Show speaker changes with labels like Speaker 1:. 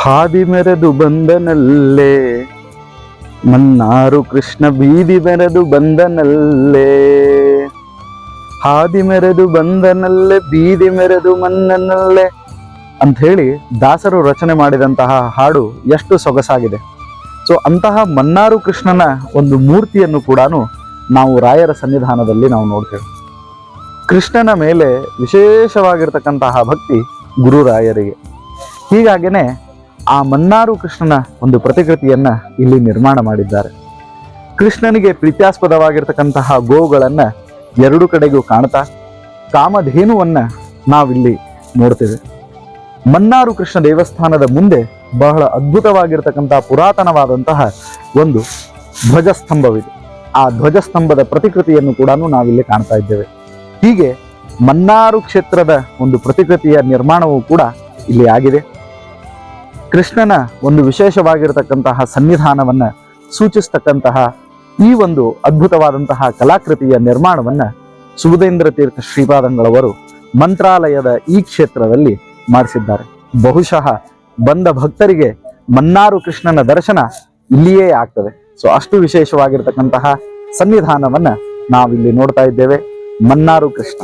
Speaker 1: ಹಾದಿ ಮೆರೆದು ಬಂದನಲ್ಲೇ, ಮನ್ನಾರು ಕೃಷ್ಣ ಬೀದಿ ಮೆರೆದು ಬಂದನಲ್ಲೇ. ಹಾದಿ ಮೆರೆದು ಬಂದನಲ್ಲೇ, ಬೀದಿ ಮೆರೆದು ಮನ್ನನಲ್ಲೇ ಅಂತ ಹೇಳಿ ದಾಸರು ರಚನೆ ಮಾಡಿದಂತಹ ಹಾಡು ಎಷ್ಟು ಸೊಗಸಾಗಿದೆ. ಸೊ ಅಂತಹ ಮನ್ನಾರು ಕೃಷ್ಣನ ಒಂದು ಮೂರ್ತಿಯನ್ನು ಕೂಡ ನಾವು ರಾಯರ ಸನ್ನಿಧಾನದಲ್ಲಿ ನಾವು ನೋಡ್ತೇವೆ. ಕೃಷ್ಣನ ಮೇಲೆ ವಿಶೇಷವಾಗಿರ್ತಕ್ಕಂತಹ ಭಕ್ತಿ ಗುರುರಾಯರಿಗೆ. ಹೀಗಾಗೇನೆ ಆ ಮನ್ನಾರು ಕೃಷ್ಣನ ಒಂದು ಪ್ರತಿಕೃತಿಯನ್ನ ಇಲ್ಲಿ ನಿರ್ಮಾಣ ಮಾಡಿದ್ದಾರೆ. ಕೃಷ್ಣನಿಗೆ ಪ್ರೀತ್ಯಾಸ್ಪದವಾಗಿರ್ತಕ್ಕಂತಹ ಗೋವುಗಳನ್ನ ಎರಡು ಕಡೆಗೂ ಕಾಣ್ತಾ ಕಾಮಧೇನುವನ್ನ ನಾವಿಲ್ಲಿ ನೋಡ್ತೇವೆ. ಮನ್ನಾರು ಕೃಷ್ಣ ದೇವಸ್ಥಾನದ ಮುಂದೆ ಬಹಳ ಅದ್ಭುತವಾಗಿರ್ತಕ್ಕಂತಹ ಪುರಾತನವಾದಂತಹ ಒಂದು ಧ್ವಜಸ್ತಂಭವಿದೆ. ಆ ಧ್ವಜಸ್ತಂಭದ ಪ್ರತಿಕೃತಿಯನ್ನು ಕೂಡ ನಾವಿಲ್ಲಿ ಕಾಣ್ತಾ ಇದ್ದೇವೆ. ಹೀಗೆ ಮನ್ನಾರು ಕ್ಷೇತ್ರದ ಒಂದು ಪ್ರತಿಕೃತಿಯ ನಿರ್ಮಾಣವೂ ಕೂಡ ಇಲ್ಲಿ ಆಗಿದೆ. ಕೃಷ್ಣನ ಒಂದು ವಿಶೇಷವಾಗಿರತಕ್ಕಂತಹ ಸನ್ನಿಧಾನವನ್ನ ಸೂಚಿಸ್ತಕ್ಕಂತಹ ಈ ಒಂದು ಅದ್ಭುತವಾದಂತಹ ಕಲಾಕೃತಿಯ ನಿರ್ಮಾಣವನ್ನ ಸುಬುಧೇಂದ್ರ ತೀರ್ಥ ಶ್ರೀಪಾದಂಗಳವರು ಮಂತ್ರಾಲಯದ ಈ ಕ್ಷೇತ್ರದಲ್ಲಿ ಮಾಡಿಸಿದ್ದಾರೆ. ಬಹುಶಃ ಬಂದ ಭಕ್ತರಿಗೆ ಮನ್ನಾರು ಕೃಷ್ಣನ ದರ್ಶನ ಇಲ್ಲಿಯೇ ಆಗ್ತದೆ. ಸೊ ಅಷ್ಟು ವಿಶೇಷವಾಗಿರ್ತಕ್ಕಂತಹ ಸನ್ನಿಧಾನವನ್ನ ನಾವಿಲ್ಲಿ ನೋಡ್ತಾ ಇದ್ದೇವೆ. ಮನ್ನಾರು ಕೃಷ್ಣ